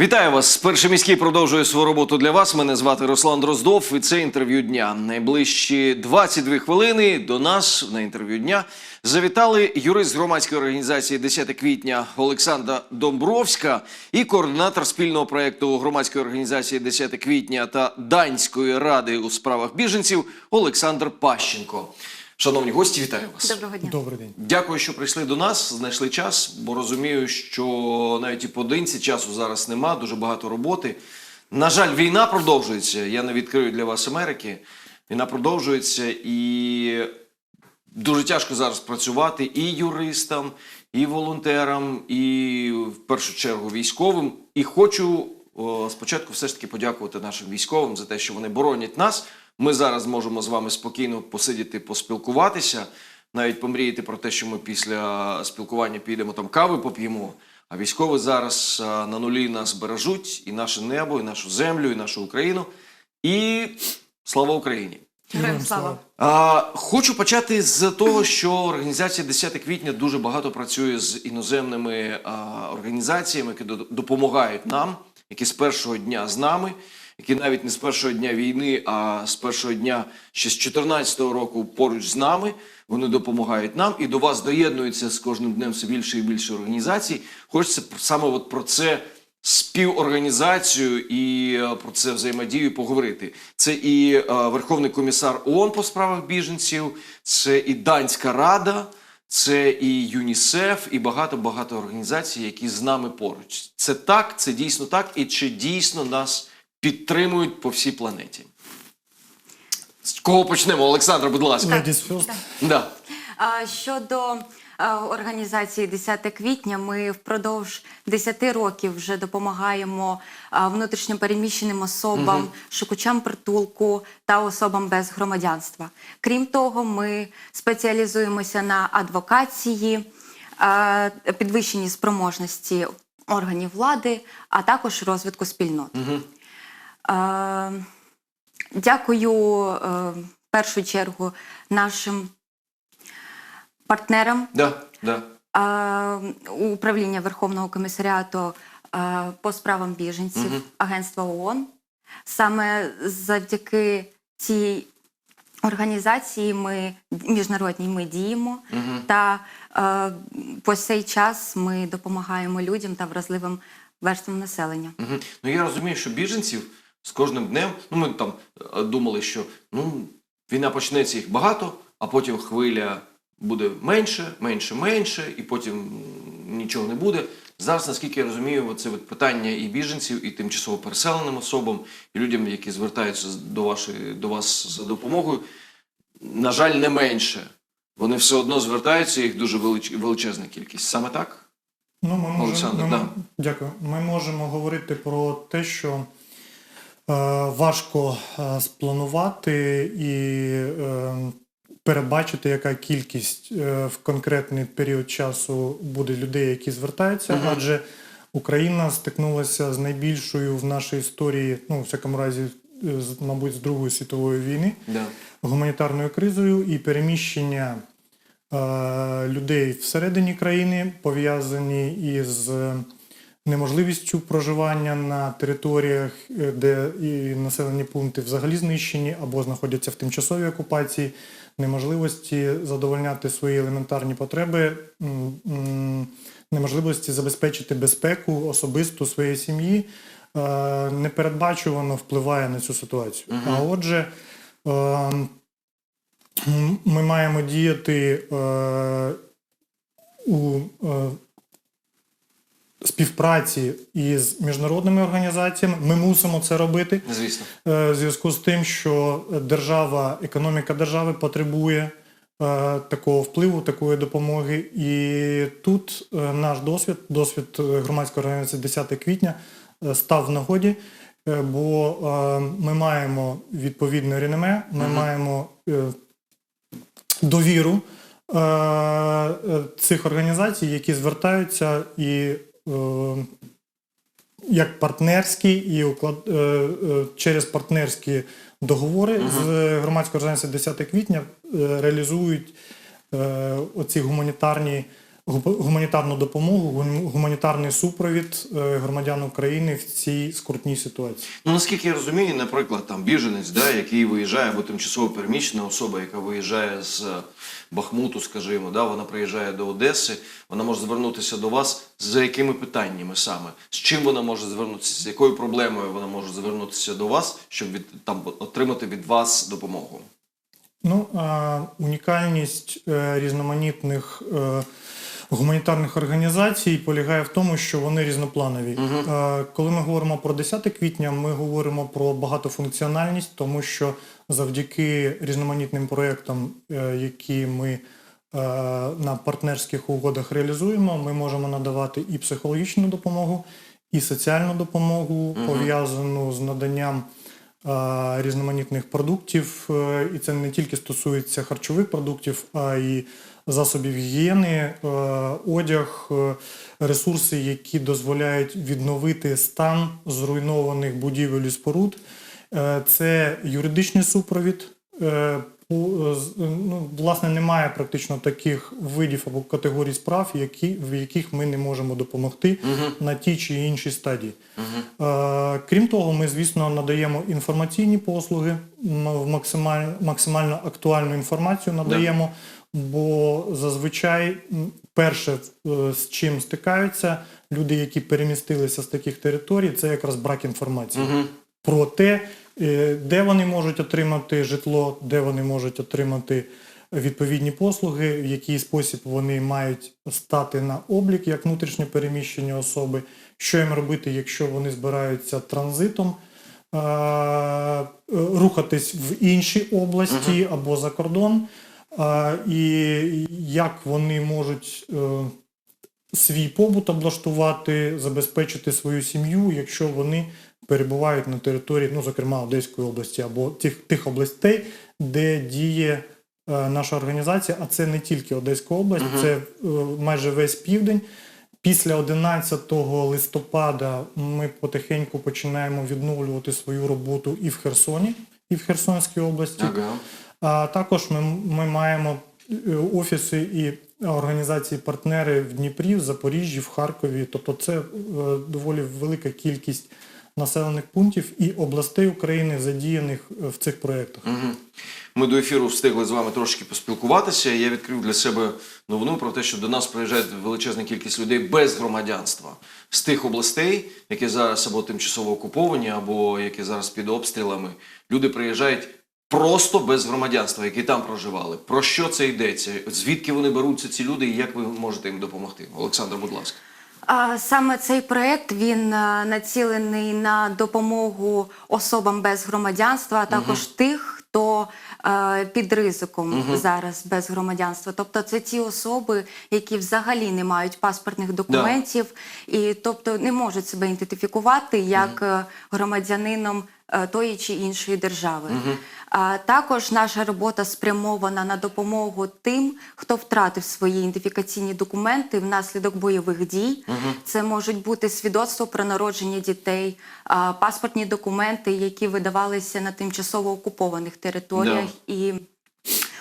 Вітаю вас. Перший міський продовжує свою роботу для вас. Мене звати Руслан Дроздов, і це інтерв'ю дня. Найближчі 22 хвилини до нас на інтерв'ю дня завітали юрист громадської організації 10 квітня Олександра Домбровська і координатор спільного проєкту громадської організації 10 квітня та Данської ради у справах біженців Олександр Пащенко. Шановні гості, вітаю вас. Доброго дня. Добрий день. Дякую, що прийшли до нас, знайшли час, бо розумію, що навіть і поодинці часу зараз нема, дуже багато роботи. На жаль, війна продовжується. Я не відкрию для вас Америки. Війна продовжується і дуже тяжко зараз працювати і юристам, і волонтерам, і в першу чергу військовим. І хочу о, спочатку все ж таки подякувати нашим військовим за те, що вони боронять нас. Ми зараз можемо з вами спокійно посидіти, поспілкуватися, навіть помріяти про те, що ми після спілкування підемо там кави поп'ємо. А військові зараз на нулі нас бережуть і наше небо, і нашу землю, і нашу Україну. І слава Україні! Героям слава. А, хочу почати з того, що організація 10 квітня дуже багато працює з іноземними а, організаціями, які до- допомагають нам, які з першого дня з нами, які навіть не з першого дня війни, а з першого дня ще з 2014 року поруч з нами. Вони допомагають нам і до вас доєднуються з кожним днем все більше і більше організацій. Хочеться саме от про це співорганізацію і е, про це взаємодію поговорити. Це і е, Верховний комісар ООН по справах біженців, це і Данська Рада, це і ЮНІСЕФ, і багато багато організацій, які з нами поруч. Це так, це дійсно так, і чи дійсно нас підтримують по всій планеті? З кого почнемо? Олександр, будь ласка. Ladies first. Да. А, Щодо а, організації 10 квітня, ми впродовж 10 років вже допомагаємо а, внутрішньопереміщеним особам, шукачам притулку та особам без громадянства. Крім того, ми спеціалізуємося на адвокації, а, підвищенні спроможності органів влади, а також розвитку спільнот. Е, Дякую е, в першу чергу нашим партнерам Да, да. е, управління Верховного комісаріату е, по справам біженців Агентства ООН. Саме завдяки цій організації ми міжнародній ми діємо, та е, по цей час ми допомагаємо людям та вразливим верствам населення. Угу. Ну я розумію, що біженців з кожним днем, ну ми там е, думали, що ну війна почнеться їх багато, а потім хвиля буде менше, менше, менше, і потім нічого не буде. Зараз, наскільки я розумію, це от питання і біженців, і тимчасово переселеним особам, і людям, які звертаються до вашої до вас за допомогою, на жаль, не менше. Вони все одно звертаються, їх дуже велич, величезна кількість. Саме так? Ну, ми можемо, Олександр, ми, да. Дякую. Ми можемо говорити про те, що важко е, спланувати і е, передбачити, яка кількість е, в конкретний період часу буде людей, які звертаються, адже Україна стикнулася з найбільшою в нашій історії, ну, в всякому разі, е, з- мабуть, з Другої світової війни. Да. гуманітарною кризою і переміщення е, людей всередині країни пов'язані із неможливістю проживання на територіях, е, де і населені пункти взагалі знищені або знаходяться в тимчасовій окупації, неможливості задовольняти свої елементарні потреби, неможливості забезпечити безпеку особисту своєї сім'ї. е, Непередбачувано впливає на цю ситуацію. А отже, Е, Ми маємо діяти у співпраці із міжнародними організаціями. Ми мусимо це робити Звісно. е, в зв'язку з тим, що держава, економіка держави потребує е, такого впливу, такої допомоги. І тут е, наш досвід, досвід громадської організації 10 квітня, став в нагоді. Бо ми маємо відповідне реноме, ми маємо е, довіру цих організацій, які звертаються і як партнерські і уклад, е, е, через партнерські договори з громадською організацією 10 квітня е, реалізують е, оці гуманітарні гу- гуманітарну допомогу, гум- гуманітарний супровід е, громадян України в цій скрутній ситуації. Ну наскільки я розумію, наприклад, там біженець, да, який виїжджає, або тимчасово переміщена особа, яка виїжджає з Бахмуту, скажімо, да, вона приїжджає до Одеси, вона може звернутися до вас за якими питаннями саме? З чим вона може звернутися, з якою проблемою вона може звернутися до вас, щоб від там отримати від вас допомогу? Ну, унікальність е, різноманітних е, гуманітарних організацій полягає в тому, що вони різнопланові. Е, коли ми говоримо про 10 квітня, ми говоримо про багатофункціональність, тому що завдяки різноманітним проєктам, е, які ми е, на партнерських угодах реалізуємо, ми можемо надавати і психологічну допомогу, і соціальну допомогу, пов'язану з наданням різноманітних продуктів. Е, І це не тільки стосується харчових продуктів, а й засобів гігієни, е, одяг, е, ресурси, які дозволяють відновити стан зруйнованих будівель і споруд. Е, Це юридичний супровід. Е, Ну, власне, немає практично таких видів або категорій справ, які, в яких ми не можемо допомогти на тій чи іншій стадії. Е, Крім того, ми, звісно, надаємо інформаційні послуги, максимально, максимально актуальну інформацію надаємо, бо зазвичай перше, е, з чим стикаються люди, які перемістилися з таких територій, це якраз брак інформації про те, е, де вони можуть отримати житло, де вони можуть отримати відповідні послуги, в який спосіб вони мають стати на облік як внутрішньо переміщені особи, що їм робити, якщо вони збираються транзитом. е, Рухатись в інші області або за кордон, е, і як вони можуть е, свій побут облаштувати, забезпечити свою сім'ю, якщо вони перебувають на території, ну, зокрема, Одеської області або тих, тих областей, де діє е, наша організація, а це не тільки Одеська область, це е, майже весь південь. Після 11 листопада ми потихеньку починаємо відновлювати свою роботу і в Херсоні, і в Херсонській області. Ага. А також ми, ми маємо е, офіси і організації-партнери в Дніпрі, в Запоріжжі, в Харкові. Тобто це е, доволі велика кількість населених пунктів і областей України задіяних е, в цих проєктах. Мгм. Ми до ефіру встигли з вами трошки поспілкуватися. Я відкрив для себе новину про те, що до нас приїжджає величезна кількість людей без громадянства з тих областей, які зараз або тимчасово окуповані, або які зараз під обстрілами. Люди приїжджають просто без громадянства, які там проживали. Про що це йдеться? Звідки вони беруться ці люди, і як ви можете їм допомогти? Олександр, будь ласка. Саме цей проект він е, націлений на допомогу особам без громадянства, а також тих, хто е, під ризиком зараз без громадянства. Тобто, це ті особи, які взагалі не мають паспортних документів, і тобто не можуть себе ідентифікувати як угу. громадянином тої чи іншої держави. А також наша робота спрямована на допомогу тим, хто втратив свої ідентифікаційні документи внаслідок бойових дій. Це можуть бути свідоцтво про народження дітей, паспортні документи, які видавалися на тимчасово окупованих територіях і.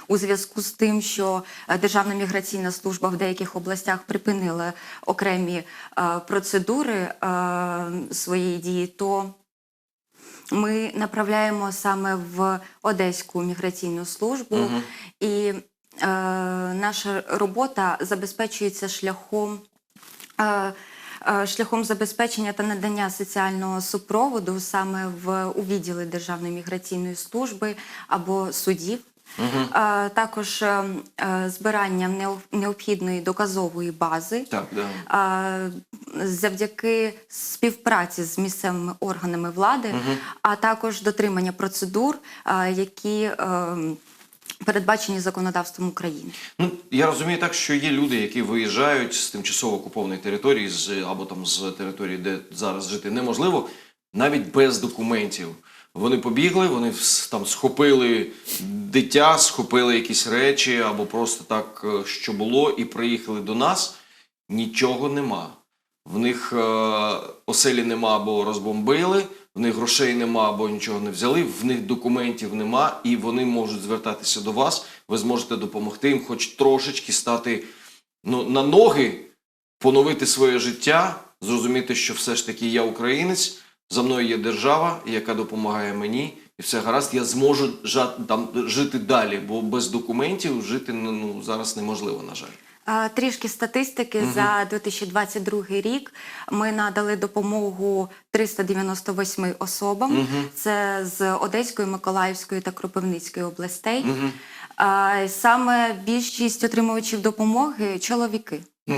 У зв'язку з тим, що е, Державна міграційна служба в деяких областях припинила окремі е, процедури е, своєї дії, то ми направляємо саме в Одеську міграційну службу, і е, наша робота забезпечується шляхом. Е, е, Шляхом забезпечення та надання соціального супроводу саме в у відділи Державної міграційної служби або судів, Е, також е, е, збирання необхідної доказової бази, Так, да. а, завдяки співпраці з місцевими органами влади, а також дотримання процедур, а, які е, передбачені законодавством України. Ну, я розумію так, що є люди, які виїжджають з тимчасово окупованої території, з, або там з території, де зараз жити неможливо, навіть без документів. Вони побігли, вони там схопили дитя, схопили якісь речі, або просто так, е, що було, і приїхали до нас. Нічого нема. В них е, оселі нема, або розбомбили, в них грошей нема, або нічого не взяли, в них документів нема, і вони можуть звертатися до вас. Ви зможете допомогти їм, хоч трошечки стати ну, на ноги, поновити своє життя, зрозуміти, що все ж таки я українець, за мною є держава, яка допомагає мені, і все гаразд, я зможу там, жити далі, бо без документів жити ну, зараз неможливо, на жаль. Трішки статистики за 2022 рік ми надали допомогу 398 особам. Це з Одеської, Миколаївської та Кропивницької областей. Е, Саме більшість отримувачів допомоги чоловіки. А,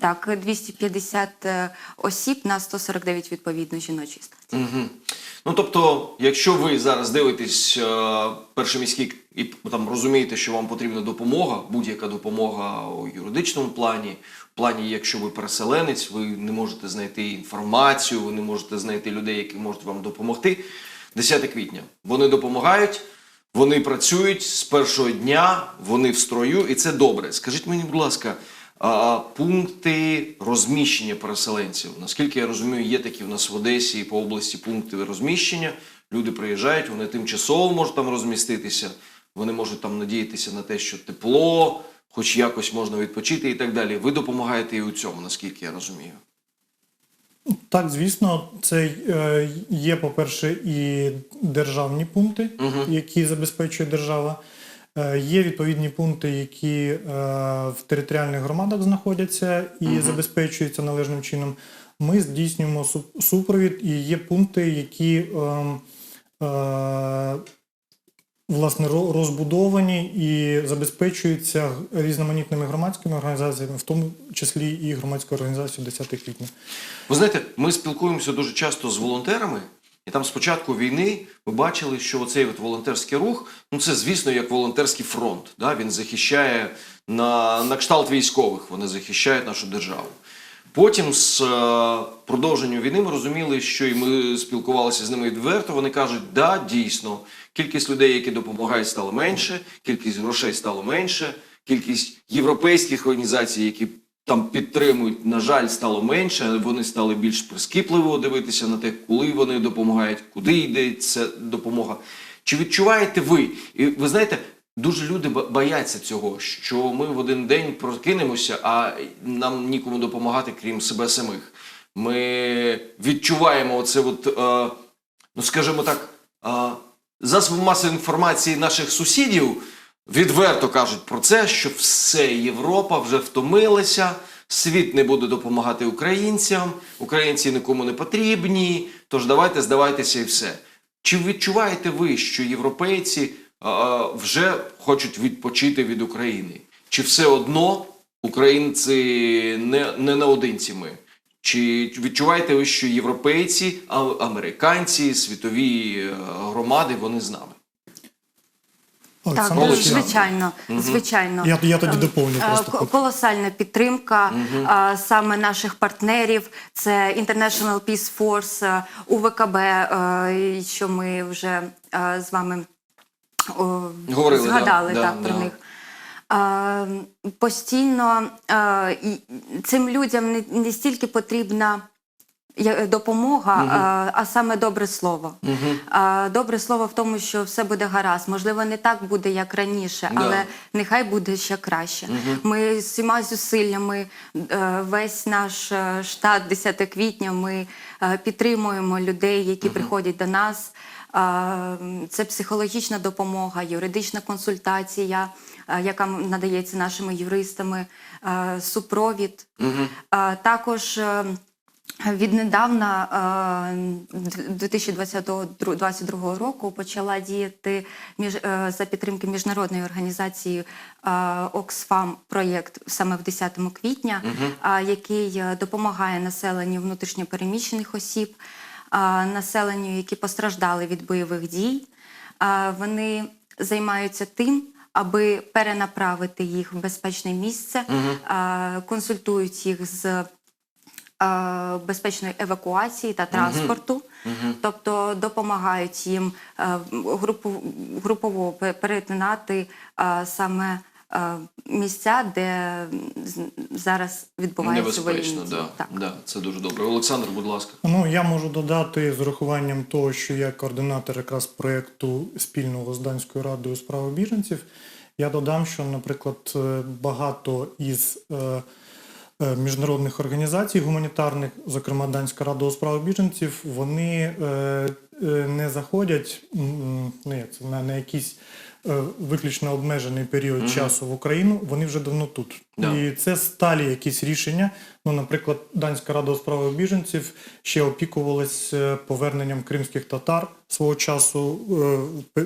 так, 250 е, осіб на 149 відповідно жіночій статі. Угу. Ну тобто, якщо ви зараз дивитесь е, перший міський і там розумієте, що вам потрібна допомога, будь-яка допомога у юридичному плані, в плані, якщо ви переселенець, ви не можете знайти інформацію, ви не можете знайти людей, які можуть вам допомогти. 10 квітня вони допомагають. Вони працюють з першого дня, вони в строю, і це добре. Скажіть мені, будь ласка, а, пункти розміщення переселенців. Наскільки я розумію, є такі в нас в Одесі і по області пункти розміщення. Люди приїжджають, вони тимчасово можуть там розміститися, вони можуть там надіятися на те, що тепло, хоч якось можна відпочити і так далі. Ви допомагаєте і у цьому, наскільки я розумію. Так, звісно, це е, є, по-перше, і державні пункти, які забезпечує держава. Е, Є відповідні пункти, які е, в територіальних громадах знаходяться і забезпечуються належним чином. Ми здійснюємо супровід, і є пункти, які ем, е, власне ро- розбудовані і забезпечуються різноманітними громадськими організаціями, в тому числі і громадською організацією 10 квітня. Ви знаєте, ми спілкуємося дуже часто з волонтерами, і там з початку війни ми бачили, що оцей от волонтерський рух, ну це звісно як волонтерський фронт. Да? Він захищає на, на кшталт військових, вони захищають нашу державу. Потім з е, продовженням війни ми розуміли, що і ми спілкувалися з ними відверто. Вони кажуть, да, дійсно, кількість людей, які допомагають, стало менше, кількість грошей стало менше, кількість європейських організацій, які там підтримують, на жаль, стало менше. Вони стали більш прискіпливо дивитися на те, коли вони допомагають, куди йде ця допомога. Чи відчуваєте ви? І ви знаєте, дуже люди бояться цього, що ми в один день прокинемося, а нам нікому допомагати, крім себе самих. Ми відчуваємо оце, от, е, ну скажімо так, е, засоби масової інформації наших сусідів відверто кажуть про це, що все Європа вже втомилася, світ не буде допомагати українцям, українці нікому не потрібні. Тож давайте здавайтеся і все. Чи відчуваєте ви, що європейці а, вже хочуть відпочити від України? Чи все одно українці не, не наодинці ми? Чи відчуваєте ви, що європейці, а- американці, світові е, громади вони з нами? Так, Олександр. звичайно, звичайно. Я- я тоді Ем, доповню е, просто. Колосальна підтримка е, саме наших партнерів. Це International Peace Force, е, УВКБ, е, що ми вже е, з вами Говорили, згадали да, так, да, про да. них. Е, Постійно е, цим людям не, стільки потрібна допомога, а, а саме добре слово. А, Добре слово в тому, що все буде гаразд. Можливо, не так буде, як раніше, Да. але нехай буде ще краще. Ми з всіма зусиллями, е, весь наш е, штат 10 квітня, ми е, підтримуємо людей, які приходять до нас. Це психологічна допомога, юридична консультація, е, яка надається нашими юристами, е, супровід. А, Також е, Віднедавна е, 2022 року почала діяти між, е, за підтримки міжнародної організації е, Оксфам проєкт саме в 10 квітня, е, який е, допомагає населенню внутрішньопереміщених осіб, е, населенню, які постраждали від бойових дій. Е, Вони займаються тим, аби перенаправити їх в безпечне місце, е, консультують їх з е, безпечної евакуації та транспорту, тобто допомагають їм е, групу, групово перетинати е, саме е, місця, де зараз відбуваються воєнні Небезпечно, да, Так. да, це дуже добре. Олександр, будь ласка. Ну, я можу додати з урахуванням того, що я координатор якраз проєкту спільного з Данською радою у справах біженців. Я додам, що, наприклад, е, багато із е, е, міжнародних організацій гуманітарних, зокрема Данська рада у справах біженців, вони е, е, не заходять м, ну, це, на, на якийсь е, виключно обмежений період часу в Україну. Вони вже давно тут. Да. І це сталі якісь рішення. Ну, наприклад, Данська рада у справах біженців ще опікувалась е, поверненням кримських татар свого часу е, е,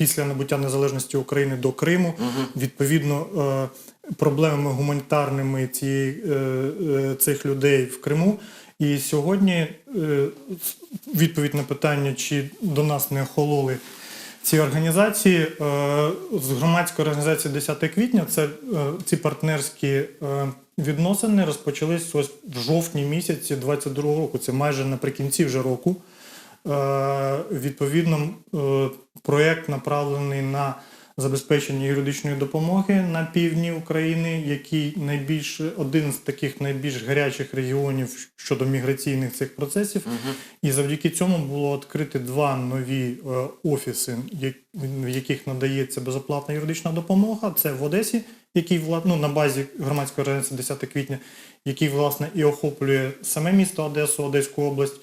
після набуття незалежності України до Криму. Відповідно, е, проблемами гуманітарними цієї, е, е, цих людей в Криму. І сьогодні відповідь на питання, чи до нас не охололи ці організації з громадської організації 10 квітня. Це ці партнерські відносини розпочались ось в жовтні місяці 22 року. Це майже наприкінці вже року. Е, Відповідно, е, проєкт направлений на забезпечення юридичної допомоги на півдні України, який найбільш один з таких найбільш гарячих регіонів щодо міграційних цих процесів. І завдяки цьому було відкрити два нові е, офіси, в яких надається безоплатна юридична допомога. Це в Одесі, який вла- ну, на базі громадської організації 10 квітня, який власне і охоплює саме місто Одесу, Одеську область.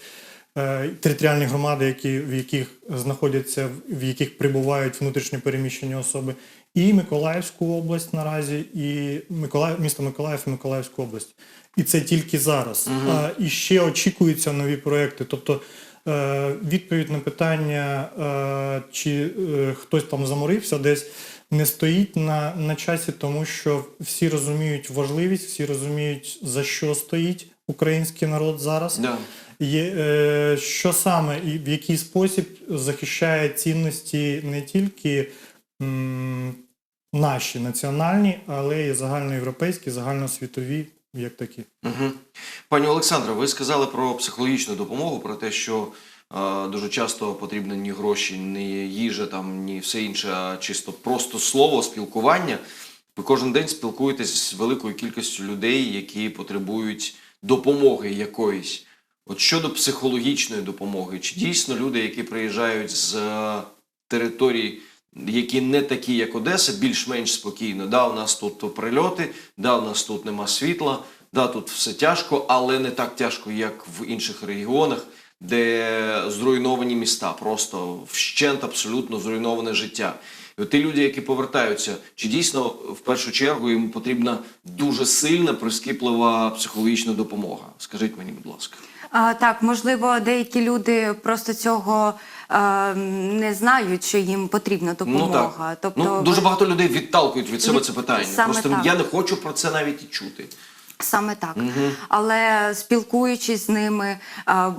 Е, Територіальні громади, які, в яких знаходяться, в яких прибувають внутрішньо переміщені особи, і Миколаївську область наразі, і Миколаїв, місто Миколаїв і Миколаївську область. І це тільки зараз. А, і ще очікуються нові проекти. Тобто е, відповідь на питання, е, чи е, хтось там заморився десь. Не стоїть на, на часі, тому що всі розуміють важливість, всі розуміють, за що стоїть український народ зараз. Да. Є, е, що саме і в який спосіб захищає цінності не тільки м, наші національні, але й загальноєвропейські, загальносвітові, як такі. Угу. Пані Олександра, ви сказали про психологічну допомогу, про те, що е, дуже часто потрібно ні гроші, ні їжа, там, ні все інше, а чисто просто слово, спілкування. Ви кожен день спілкуєтесь з великою кількістю людей, які потребують допомоги якоїсь. От щодо психологічної допомоги, чи дійсно люди, які приїжджають з е, територій, які не такі, як Одеса, більш-менш спокійно. Да, у нас тут прильоти, да, у нас тут нема світла, да, тут все тяжко, але не так тяжко, як в інших регіонах, де зруйновані міста, просто вщент абсолютно зруйноване життя. І от ті люди, які повертаються, чи дійсно в першу чергу їм потрібна дуже сильна прискіплива психологічна допомога? Скажіть мені, будь ласка. А, так, можливо, деякі люди просто цього а, не знають, що їм потрібна допомога. Ну так. Тобто ну, дуже багато людей відталкують від себе Від- це питання. саме Просто так. я не хочу про це навіть і чути. Саме так. Але спілкуючись з ними,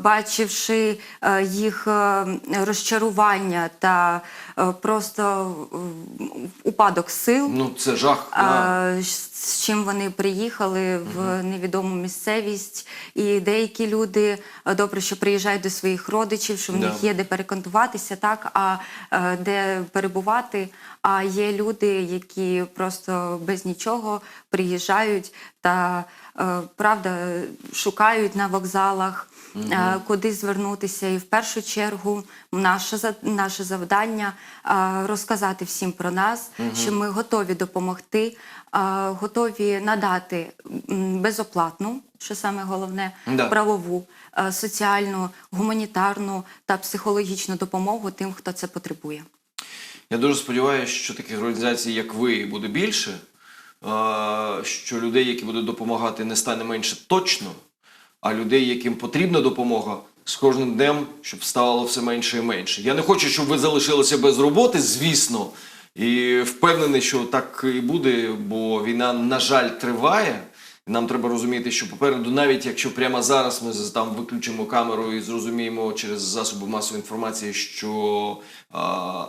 бачивши е, їх е, розчарування та е, просто е, упадок сил, Ну це жах. да. а, з чим вони приїхали в невідому місцевість. І деякі люди е, добре, що приїжджають до своїх родичів, що в Да. них є де перекантуватися, так а е, де перебувати. А є люди, які просто без нічого приїжджають та е, правда шукають на вокзалах. е, Куди звернутися, і в першу чергу наше наше завдання е, розказати всім про нас, що ми готові допомогти, готові надати безоплатну, що саме головне, Да. правову, соціальну, гуманітарну та психологічну допомогу тим, хто це потребує. Я дуже сподіваюся, що таких організацій, як ви, буде більше. Що людей, які будуть допомагати, не стане менше точно, а людей, яким потрібна допомога, з кожним днем, щоб ставало все менше і менше. Я не хочу, щоб ви залишилися без роботи, звісно, і впевнений, що так і буде, бо війна, на жаль, триває. Нам треба розуміти, що попереду, навіть якщо прямо зараз ми там виключимо камеру і зрозуміємо через засоби масової інформації, що а,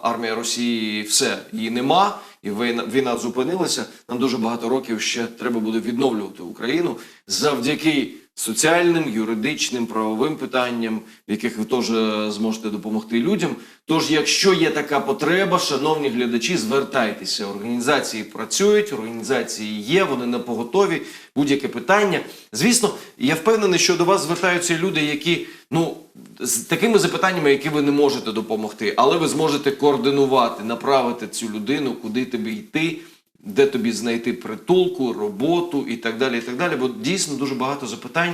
армія Росії все її нема, і війна, війна зупинилася. Нам дуже багато років ще треба буде відновлювати Україну завдяки соціальним, юридичним, правовим питанням, в яких ви теж зможете допомогти людям. Тож, якщо є така потреба, шановні глядачі, звертайтеся. Організації працюють, організації є, вони на поготові. Будь-яке питання. Звісно, я впевнений, що до вас звертаються люди, які ну з такими запитаннями, які ви не можете допомогти, але ви зможете координувати, направити цю людину, куди тобі йти де тобі знайти притулку, роботу і так далі. і так далі. Бо дійсно дуже багато запитань,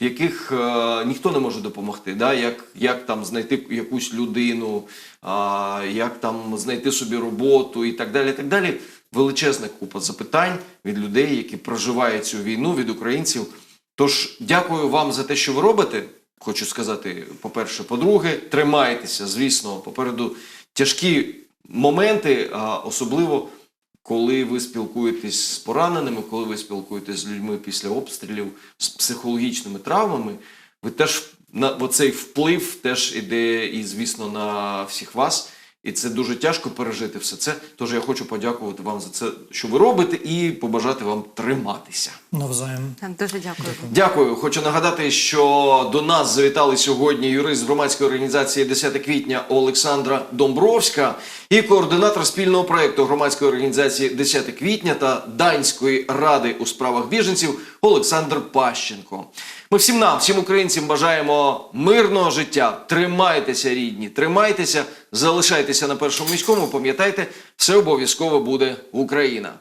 в яких е, ніхто не може допомогти. Да? Як, як там знайти якусь людину, а, як там знайти собі роботу і так далі. і так далі. Величезна купа запитань від людей, які проживають цю війну, від українців. Тож дякую вам за те, що ви робите. Хочу сказати, по-перше, по-друге, тримайтеся, звісно, попереду тяжкі моменти, особливо коли ви спілкуєтесь з пораненими, коли ви спілкуєтесь з людьми після обстрілів, з психологічними травмами, ви теж на оцей вплив теж іде і, звісно, на всіх вас. І це дуже тяжко пережити все це. Тож я хочу подякувати вам за це, що ви робите, і побажати вам триматися. Навзаєм. Так, Дуже дякую. Дякую. Хочу нагадати, що до нас завітали сьогодні юрист громадської організації 10 квітня Олександра Домбровська і координатор спільного проєкту громадської організації 10 квітня та Данської ради у справах біженців Олександр Пащенко. Ми всім нам, всім українцям бажаємо мирного життя. Тримайтеся, рідні, тримайтеся, залишайтеся на першому міському. Пам'ятайте, все обов'язково буде Україна.